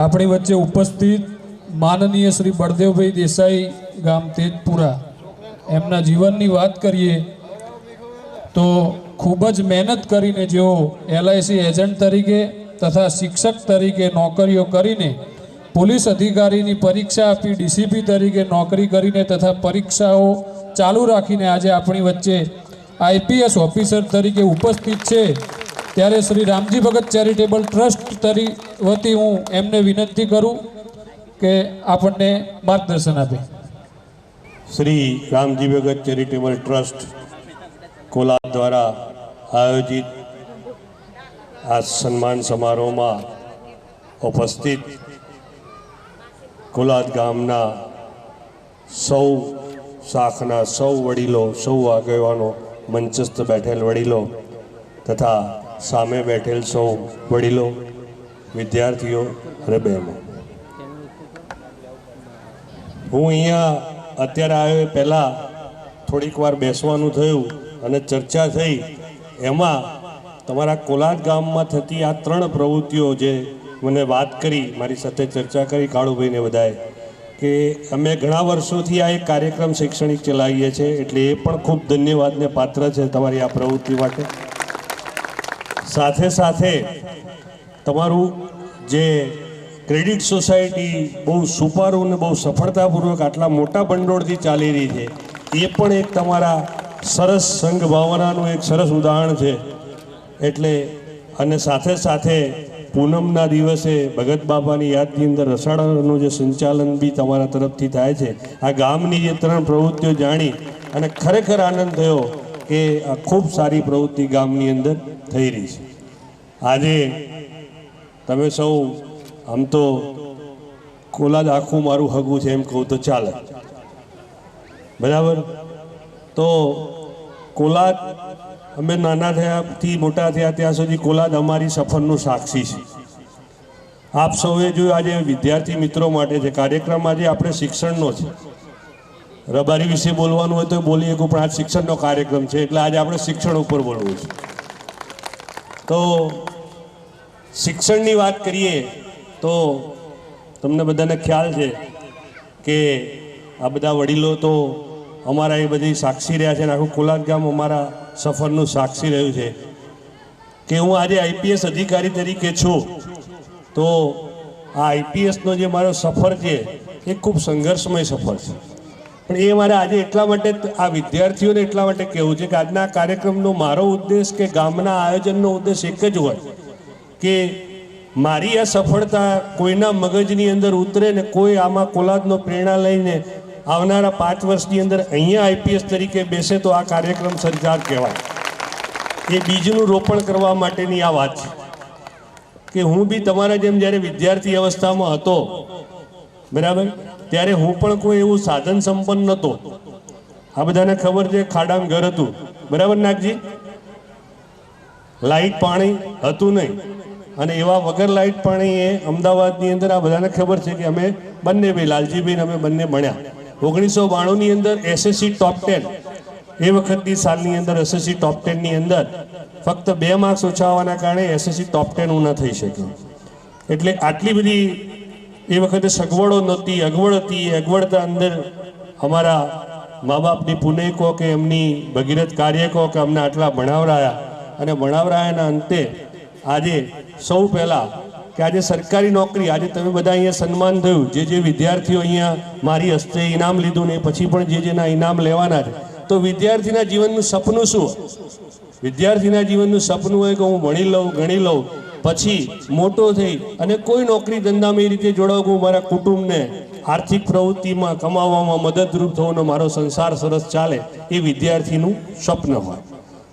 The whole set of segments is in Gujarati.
આપણી વચ્ચે ઉપસ્થિત માનનીય શ્રી બળદેવભાઈ દેસાઈ ગામ તેજપુરા. એમના જીવનની વાત કરીએ તો ખૂબ જ મહેનત કરીને જેઓ એલઆઈસી એજન્ટ તરીકે તથા શિક્ષક તરીકે નોકરીઓ કરીને પોલીસ અધિકારીની પરીક્ષા આપી, ડીસીપી તરીકે નોકરી કરીને તથા પરીક્ષાઓ ચાલુ રાખીને આજે આપણી વચ્ચે આઈપીએસ ઓફિસર તરીકે ઉપસ્થિત છે. ત્યારે શ્રી રામજી ભગત ચેરિટેબલ ટ્રસ્ટ તરી વતી હું એમને વિનંતી કરું કે આપણને માર્ગદર્શન આપે. શ્રી રામજી ભગત ચેરિટેબલ ટ્રસ્ટ કોલાર દ્વારા આયોજિત આ સન્માન સમારોહમાં ઉપસ્થિત કોલાદ ગામના સૌ શાખના સૌ વડીલો, સૌ આગેવાનો, મંચસ્થ બેઠેલ વડીલો તથા સામે બેઠેલ સૌ વડીલો, વિદ્યાર્થીઓ અને બહેનો. હું અહીંયા અત્યારે આવ્યો પહેલાં થોડીક વાર બેસવાનું થયું અને ચર્ચા થઈ. એમાં તમારા કોલાદ ગામમાં થતી આ ત્રણ પ્રવૃત્તિઓ જે મને વાત કરી, મારી સાથે ચર્ચા કરી કાળુભાઈને બધાએ, કે અમે ઘણા વર્ષોથી આ એક કાર્યક્રમ શૈક્ષણિક ચલાવીએ છીએ, એટલે એ પણ ખૂબ ધન્યવાદને પાત્ર છે તમારી આ પ્રવૃત્તિ માટે. સાથે સાથે તમારું જે ક્રેડિટ સોસાયટી બહુ સુપારું અને બહુ સફળતાપૂર્વક આટલા મોટા ભંડોળથી ચાલી રહી છે, એ પણ એક તમારા સરસ સંઘ ભાવનાનું એક સરસ ઉદાહરણ છે. એટલે અને સાથે સાથે પૂનમના દિવસે ભગત બાબાની યાદની અંદર રસાડાનું જે સંચાલન બી તમારા તરફથી થાય છે. આ ગામની જે ત્રણ પ્રવૃત્તિઓ જાણી અને ખરેખર આનંદ થયો. આ ખૂબ સારી પ્રવૃત્તિ ગામની અંદર થઈ રહી છે. આજે તમે સૌ આમ તો કોલાદ આખું મારું હગું છે એમ કહું તો ચાલે. બરાબર? તો કોલાદ અમે નાના થયાથી મોટા થયા ત્યાં સુધી કોલાદ અમારી સફરનું સાક્ષી છે. આપ સૌએ જોયું આજે વિદ્યાર્થી મિત્રો માટે છે કાર્યક્રમ આજે આપણે શિક્ષણનો છે. રબારી વિશે બોલવાનું હોય તો બોલીએ, કે પણ આ શિક્ષણનો કાર્યક્રમ છે. એટલે આજે આપણે શિક્ષણ ઉપર બોલવું છે. તો શિક્ષણની વાત કરીએ તો તમને બધાને ખ્યાલ છે કે આ બધા વડીલો તો અમારા એ બધી સાક્ષી રહ્યા છે અને આખું કોલાદ ગામ અમારા સફરનું સાક્ષી રહ્યું છે. કે હું આજે આઈપીએસ અધિકારી તરીકે છું. તો આ આઈપીએસનો જે મારો સફર છે, એ ખૂબ સંઘર્ષમય સફર છે. પણ એ મારે આજે એટલા માટે આ વિદ્યાર્થીઓને એટલા માટે કહેવું છે કે આજના કાર્યક્રમનો મારો ઉદ્દેશ કે ગામના આયોજનનો ઉદ્દેશ એક જ હોય કે મારી આ સફળતા કોઈના મગજની અંદર ઉતરે ને કોઈ આમાં કોલાદનો પ્રેરણા લઈને આવનારા પાંચ વર્ષની અંદર અહીંયા આઈપીએસ તરીકે બેસે તો આ કાર્યક્રમ સંચાર કહેવાય. એ બીજનું રોપણ કરવા માટેની આ વાત છે. કે હું બી તમારા જેમ જ્યારે વિદ્યાર્થી અવસ્થામાં હતો, બરાબર? ત્યારે હું પણ કોઈ એવું સાધન સંપન્ન નહોતો આ બધાને ખબર છે, ખાડામાં ઘર હતું. બરાબર નાગજી? લાઈટ પાણી હતું નહીં. અને એવા વગર લાઈટ પાણી એ અમદાવાદની અંદર આ બધાને ખબર છે કે અમે બંને ભાઈ લાલજીભાઈ અમે બંને ભણ્યા. ઓગણીસો બાણુંની અંદર એસએસસી ટોપ ટેન એ વખતની સાલની અંદર એસએસસી ટોપ ટેનની અંદર ફક્ત બે માર્ક્સ ઓછા હોવાના કારણે એસએસસી ટોપ ટેન હું ન થઈ શક્યો. એટલે આટલી બધી એ વખતે સગવડો નહોતી, અગવડ હતી. અગવડતા અંદર અમારા મા બાપની પુણ્ય કહો કે એમની ભગીરથ કાર્ય કહો કે અમને આટલા ભણાવરાયા. અને ભણાવરાયાના અંતે આજે સૌ પહેલાં કે આજે સરકારી નોકરી, આજે તમે બધા અહીંયા સન્માન થયું. જે જે વિદ્યાર્થીઓ અહીંયા મારી હસ્તે ઇનામ લીધું ને પછી પણ જે જેના ઇનામ લેવાના છે. તો વિદ્યાર્થીના જીવનનું સપનું શું? વિદ્યાર્થીના જીવનનું સપનું હોય કે હું ભણી લઉં, ગણી લઉં. પછી મોટો થઈ અને કોઈ નોકરી ધંધામાં એ રીતે જોડાવું મારા કુટુંબને આર્થિક પ્રવૃત્તિમાં કમાવામાં મદદરૂપ થવાનો મારો સંસાર સરસ ચાલે એ વિદ્યાર્થીનું સ્વપ્ન હોય.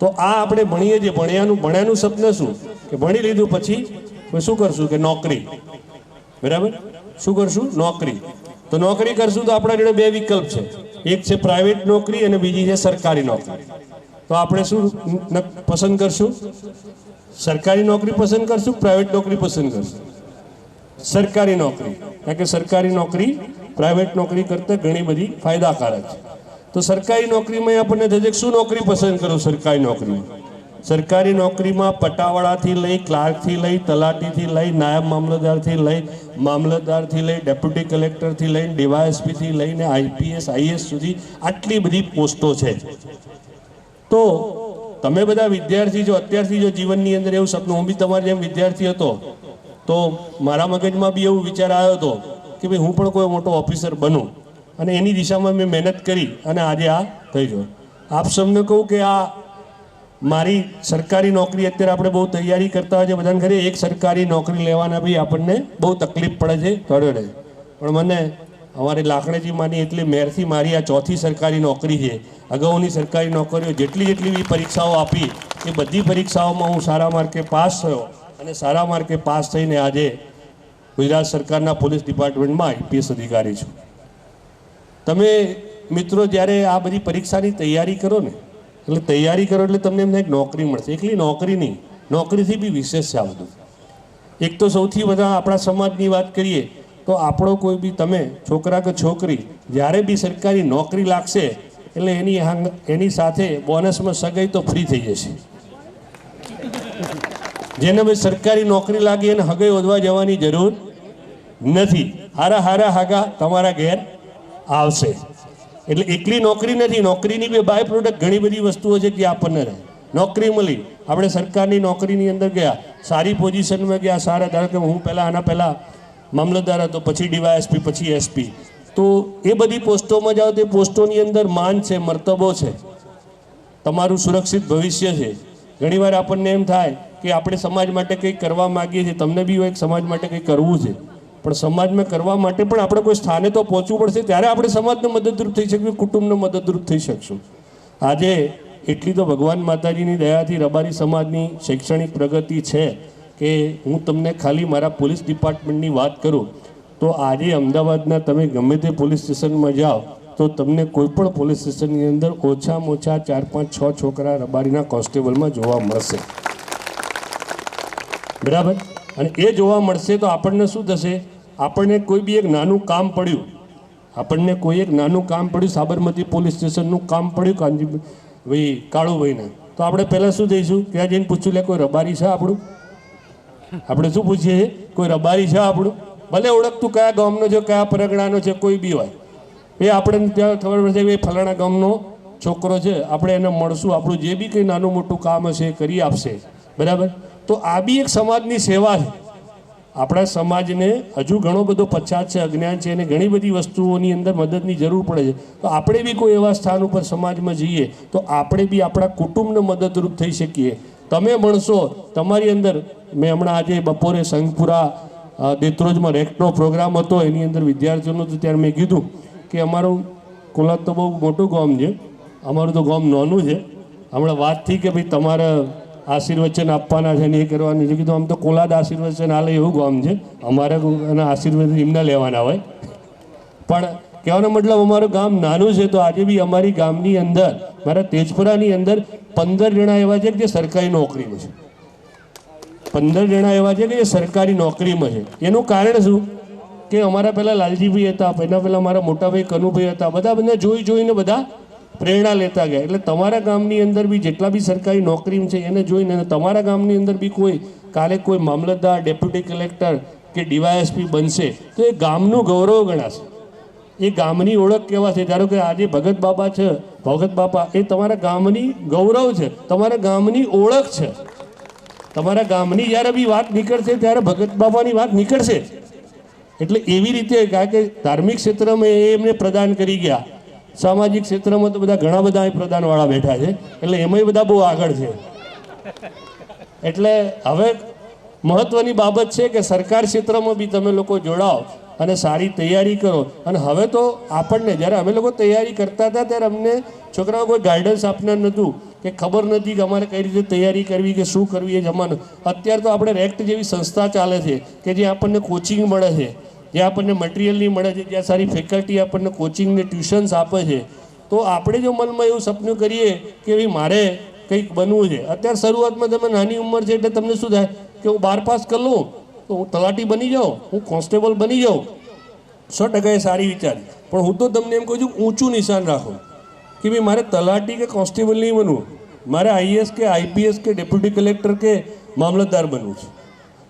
તો આ આપણે ભણીએ જે ભણ્યાનું ભણ્યાનું સ્વપ્ન શું? કે ભણી લીધું પછી શું કરશું? કે નોકરી. બરાબર? શું કરશું? નોકરી. તો નોકરી કરશું તો આપણા જોડે બે વિકલ્પ છે. એક છે પ્રાઇવેટ નોકરી અને બીજી છે સરકારી નોકરી. તો આપણે શું પસંદ કરશું? સરકારી નોકરી પસંદ કરશું પ્રાઇવેટ નોકરી પસંદ કરશું. સરકારી નોકરી, કારણ કે સરકારી નોકરી પ્રાઇવેટ નોકરી કરતાં ઘણી બધી ફાયદાકારક છે. તો સરકારી નોકરીમાં આપણને થશે શું નોકરી પસંદ કરું સરકારી નોકરીમાં? સરકારી નોકરીમાં પટાવાળાથી લઈ, ક્લાર્કથી લઈ, તલાટીથી લઈ, નાયબ મામલતદારથી લઈ મામલતદારથી લઈ, ડેપ્યુટી કલેક્ટરથી લઈને ડીવાયએસપીથી લઈને આઈપીએસ, આઈએસ સુધી આટલી બધી પોસ્ટો છે. તો તમે બધા વિદ્યાર્થી જો, અત્યારથી જો જીવનની અંદર એવું સપનું, હું બી તમારી જેમ વિદ્યાર્થી હતો, તો મારા મગજમાં બી એવું વિચાર આવ્યો હતો કે ભાઈ હું પણ કોઈ મોટો ઓફિસર બનું. અને એની દિશામાં મેં મહેનત કરી અને આજે આ થઈ ગયો. આપ સૌને કહું કે આ મારી સરકારી નોકરી અત્યારે આપણે બહુ તૈયારી કરતા હોય છે બધાને ખરી, એક સરકારી નોકરી લેવાના બી આપણને બહુ તકલીફ પડે છે બરોબર પણ મને અમારી લાખણેજી માની એટલી મેરથી મારી આ ચોથી સરકારી નોકરી છે. અગાઉની સરકારી નોકરીઓ જેટલી જેટલી બી પરીક્ષાઓ આપી, એ બધી પરીક્ષાઓમાં હું સારા માર્કે પાસ થયો અને સારા માર્કે પાસ થઈને આજે ગુજરાત સરકારના પોલીસ ડિપાર્ટમેન્ટમાં આઈપીએસ અધિકારી છું. તમે મિત્રો જ્યારે આ બધી પરીક્ષાની તૈયારી કરો ને, એટલે તૈયારી કરો એટલે તમને એમને એક નોકરી મળશે. એકલી નોકરી નહીં, નોકરીથી બી વિશેષ છે આ બધું. એક તો સૌથી બધા આપણા સમાજની વાત કરીએ તો આપણો કોઈ બી તમે છોકરા કે છોકરી, જ્યારે બી સરકારી નોકરી લાગશે, એટલે એની એની સાથે બોનસમાં સગાઈ તો ફ્રી થઈ જશે. જેને ભાઈ સરકારી નોકરી લાગી એને હગાઈ વધવા જવાની જરૂર નથી. હારા હારા હાગા તમારા ઘેર આવશે. એટલે એકલી નોકરી નથી, નોકરીની બી બાય પ્રોડક્ટ ઘણી બધી વસ્તુઓ છે જે આપણને રહે. નોકરી મળી. આપણે સરકારની નોકરીની અંદર ગયા, સારી પોઝિશનમાં ગયા, સારા, ધારો કે હું પહેલાં, આના પહેલાં મામલતદાર હતો, પછી ડીવાયએસપી, પછી એસપી. તો એ બધી પોસ્ટોમાં જાઓ તે પોસ્ટોની અંદર માન છે, મર્તબો છે. તમારું સુરક્ષિત ભવિષ્ય છે. ઘણીવાર આપણને એમ થાય કે આપણે સમાજ માટે કંઈક કરવા માગીએ છીએ. તમને બી એક સમાજ માટે કંઈક કરવું છે. પણ સમાજમાં કરવા માટે પણ આપણે કોઈ સ્થાને તો પહોંચવું પડશે. ત્યારે આપણે સમાજને મદદરૂપ થઈ શકીશું કુટુંબને મદદરૂપ થઈ શકશું. આજે એટલી તો ભગવાન માતાજીની દયાથી રબારી સમાજની શૈક્ષણિક પ્રગતિ છે. કે હું તમને ખાલી મારા પોલીસ ડિપાર્ટમેન્ટની વાત કરું, તો આજે અમદાવાદના તમે ગમે તે પોલીસ સ્ટેશનમાં જાઓ, તો તમને કોઈપણ પોલીસ સ્ટેશનની અંદર ઓછામાં ઓછા ચાર પાંચ છ છોકરા રબારીના કોન્સ્ટેબલમાં જોવા મળશે. બરાબર? અને એ જોવા મળશે તો આપણને શું થશે? આપણને કોઈ બી એક નાનું કામ પડ્યું. આપણને કોઈ એક નાનું કામ પડ્યું, સાબરમતી પોલીસ સ્ટેશનનું કામ પડ્યું કાંજી ભાઈ, કાળુભાઈને. તો આપણે પહેલાં શું થઈશું? ત્યાં જઈને પૂછ્યું લે, કોઈ રબારી છે આપણું? આપણે શું પૂછીએ? કોઈ રબારી છે આપણું? ભલે ઓળખતું કયા ગામનો છે, કયા પરગણાનો છે, કોઈ બી હોય. એ આપણે ત્યાં ખબર પડશે એ ફલાણા ગામનો છોકરો છે. આપણે એને મળશું. આપણું જે બી કંઈ નાનું મોટું કામ હશે એ કરી આપશે. બરાબર? તો આ બી એક સમાજની સેવા છે. આપણા સમાજને હજુ ઘણો બધો પછાત છે, અજ્ઞાન છે અને ઘણી બધી વસ્તુઓની અંદર મદદની જરૂર પડે છે. તો આપણે બી કોઈ એવા સ્થાન ઉપર સમાજમાં જઈએ, તો આપણે બી આપણા કુટુંબને મદદરૂપ થઈ શકીએ. તમે ભણશો, તમારી અંદર મેં હમણાં આજે બપોરે સંઘપુરા દેત્રોજમાં રેક્ટનો પ્રોગ્રામ હતો, એની અંદર વિદ્યાર્થીઓનું તો ત્યારે મેં કીધું કે અમારું કોલાદ તો બહુ મોટું ગામ છે, અમારું તો ગામ નાનું છે. હમણાં વાત થઈ કે ભાઈ તમારે આશીર્વચન આપવાના છે ને એ કરવાની છે. કીધું, આમ તો કોલાદ આશીર્વચન આલે એવું ગામ છે. અમારે આશીર્વાદ એમના લેવાના હોય. પણ કહેવાનો મતલબ અમારું ગામ નાનું છે, તો આજે બી અમારી ગામની અંદર, મારા તેજપુરાની અંદર પંદર જણા એવા છે કે જે સરકારી નોકરીમાં છે. પંદર જણા એવા છે કે જે સરકારી નોકરીમાં છે. એનું કારણ શું? કે અમારા પહેલાં લાલજીભાઈ હતા એના પહેલાં મારા મોટાભાઈ કનુભાઈ હતા, બધા બધા જોઈ જોઈને બધા પ્રેરણા લેતા ગયા. એટલે તમારા ગામની અંદર બી જેટલા બી સરકારી નોકરી છે, એને જોઈને તમારા ગામની અંદર બી કોઈ, કાલે કોઈ મામલતદાર, ડેપ્યુટી કલેક્ટર કે ડીવાયએસપી બનશે, તો એ ગામનું ગૌરવ ગણાશે. એ ગામની ઓળખ કેવા છે? ધારો કે આજે ભગત બાપા છે, ભગત બાપા, એ તમારા ગામની ગૌરવ છે, તમારા ગામની ઓળખ છે. તમારા ગામની જ્યારે બી વાત નીકળશે, ત્યારે ભગત બાપાની વાત નીકળશે. એટલે એવી રીતે કારણ કે ધાર્મિક ક્ષેત્રમાં એ એમને પ્રદાન કરી ગયા. સામાજિક ક્ષેત્રમાં તો બધા ઘણા બધા પ્રદાનવાળા બેઠા છે, એટલે એમાંય બધા બહુ આગળ છે. એટલે હવે મહત્વની બાબત છે કે સરકાર ક્ષેત્રમાં બી તમે લોકો જોડાઓ. અને સારી તૈયારી કરો. અને હવે તો આપણને, જ્યારે અમે લોકો તૈયારી કરતા હતા, ત્યારે અમને છોકરાઓ કોઈ ગાઈડન્સ આપનાર નહોતું કે ખબર નથી કે અમારે કઈ રીતે તૈયારી કરવી કે શું કરવી એ જમાનું. અત્યારે તો આપણે રેક્ટ જેવી સંસ્થા ચાલે છે કે જે આપણને કોચિંગ મળે છે. જ્યાં આપણને મટિરિયલની મળે છે જ્યાં સારી ફેકલ્ટી આપણને કોચિંગને ટ્યુશન્સ આપે છે. તો આપણે જો મનમાં એવું સપનું કરીએ કે ભાઈ મારે કંઈક બનવું છે. અત્યારે શરૂઆતમાં તમે નાની ઉંમર છે એટલે તમને શું થાય કે હું બાર પાસ કરી લઉં? તો હું તલાટી બની જાઉં, હું કોન્સ્ટેબલ બની જાઉં. સો ટકા એ સારી વિચાર. પણ હું તો તમને એમ કહું છું, ઊંચું નિશાન રાખો. કે ભાઈ મારે તલાટી કે કોન્સ્ટેબલ નહીં બનવું. મારે આઈએસ કે આઈપીએસ કે ડેપ્યુટી કલેક્ટર કે મામલતદાર બનવું છે.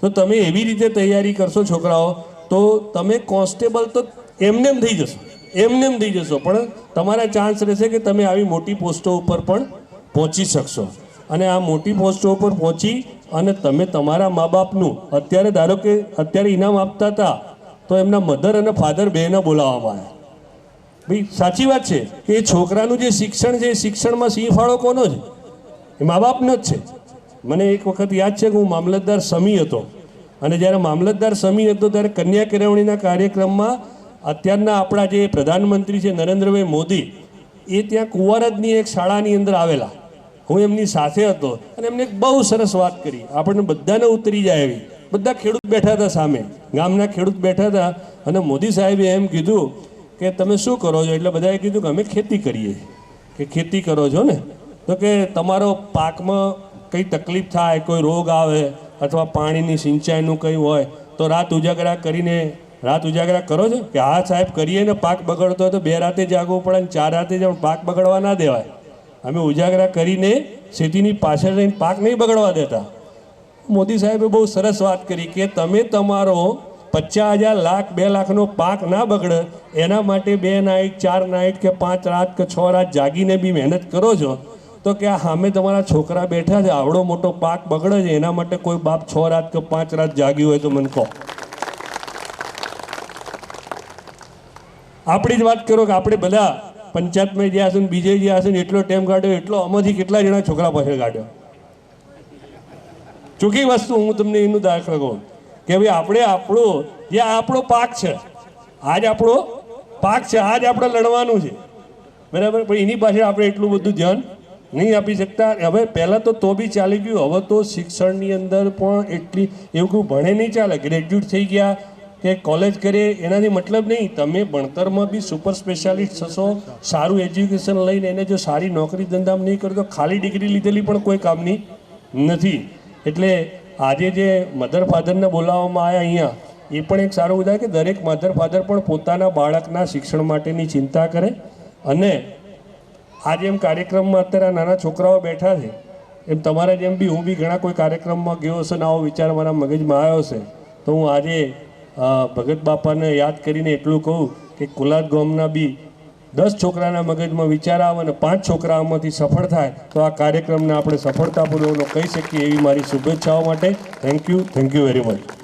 તો તમે એવી રીતે તૈયારી કરશો છોકરાઓ, તો તમે કોન્સ્ટેબલ તો એમને થઈ જશો. એમને થઈ જશો. પણ તમારા ચાન્સ રહેશે કે તમે આવી મોટી પોસ્ટો ઉપર પણ પહોંચી શકશો. અને આ મોટી પોસ્ટો ઉપર પહોંચી અને તમે તમારા મા બાપનું અત્યારે ધારો કે અત્યારે ઇનામ આપતા હતા, તો એમના મધર અને ફાધર બેને બોલાવવામાં આવ્યા. ભાઈ, સાચી વાત છે કે એ છોકરાનું જે શિક્ષણ છે, એ શિક્ષણમાં સિંહ ફાળો કોનો છે? એ મા બાપનો જ છે. મને એક વખત યાદ છે કે હું મામલતદાર સમી હતો. અને જ્યારે મામલતદાર સમી હતો, ત્યારે કન્યા કેળવણીના કાર્યક્રમમાં અત્યારના આપણા જે પ્રધાનમંત્રી છે નરેન્દ્રભાઈ મોદી, એ ત્યાં કુંવારજની એક શાળાની અંદર આવેલા. હું એમની સાથે હતો અને એમને એક બહુ સરસ વાત કરી. આપણને બધાને ઉતરી જાય એવી. બધા ખેડૂત બેઠા હતા સામે. ગામના ખેડૂત બેઠા હતા અને મોદી સાહેબે એમ કીધું કે તમે શું કરો છો? એટલે બધાએ કીધું કે અમે ખેતી કરીએ. કે ખેતી કરો છો ને? તો કે તમારો પાકમાં કંઈ તકલીફ થાય, કોઈ રોગ આવે અથવા પાણીની સિંચાઈનું કંઈ હોય, તો રાત ઉજાગરા કરીને, રાત ઉજાગરા કરો છો? કે હા સાહેબ, કરીએ ને પાક બગડતો હોય તો બે રાતે જાગવું પડે ને ચાર રાતે જ પાક બગડવા ના દેવાય. અમે ઉજાગરા કરીને ખેતીની પાછળ રહીને પાક નહીં બગડવા દેતા. મોદી સાહેબે બહુ સરસ વાત કરી કે તમે તમારો પચાસ હજાર લાખ, બે લાખનો પાક ના બગડે, એના માટે બે નાઇટ ચાર નાઇટ કે પાંચ રાત કે છ રાત જાગીને બી મહેનત કરો છો, તો કે આ સામે તમારા છોકરા બેઠા છે, આવડો મોટો પાક બગડે છે, એના માટે કોઈ બાપ છ રાત કે પાંચ રાત જાગ્યું હોય તો મને કહો. આપણી જ વાત કરો કે આપણે બધા પંચાયતમાં જ્યાં હશે ને બીજે જ્યાં હશે ને એટલો ટાઈમ કાઢ્યો, એટલો આમાંથી કેટલા જણા છોકરા પાછળ કાઢ્યો. ચૂકી વસ્તુ હું તમને એનું દાખલો કહું કે ભાઈ આપણે આપણો, જે આપણો પાક છે, આજ આપણો પાક છે, આજ આપણે લડવાનું છે. બરાબર? પણ એની પાછળ આપણે એટલું બધું ધ્યાન નહીં આપી શકતા. હવે પહેલાં તો તો બી ચાલી ગયું, હવે તો શિક્ષણની અંદર પણ એટલી એવું કોઈ ભણે નહીં ચાલે. ગ્રેજ્યુએટ થઈ ગયા કે કોલેજ કરીએ એનાથી મતલબ નહીં. તમે ભણતરમાં બી સુપર સ્પેશિયાલિસ્ટ થશો, સારું એજ્યુકેશન લઈને એને જો સારી નોકરી ધંધામાં નહીં કરો તો ખાલી ડિગ્રી લીધેલી પણ કોઈ કામની નથી. એટલે આજે જે મધર ફાધરને બોલાવવામાં આવ્યા અહીંયા, એ પણ એક સારું ઉદાહરણ કે દરેક મધર ફાધર પણ પોતાના બાળકના શિક્ષણ માટેની ચિંતા કરે અને આજે એમ કાર્યક્રમમાં અત્યારે નાના છોકરાઓ બેઠા છે, એમ તમારા જેમ બી હું બી ઘણા કોઈ કાર્યક્રમમાં ગયો હશે ને આવો વિચાર મારા મગજમાં આવ્યો છે તો હું આજે ભગત બાપાને યાદ કરીને એટલું કહું કે કુલાદ ગામના બી દસ છોકરાના મગજમાં વિચાર આવે અને પાંચ છોકરા આમાંથી સફળ થાય, તો આ કાર્યક્રમને આપણે સફળતાપૂર્વકનો કહી શકીએ એવી મારી શુભેચ્છાઓ માટે. Thank you thank you very much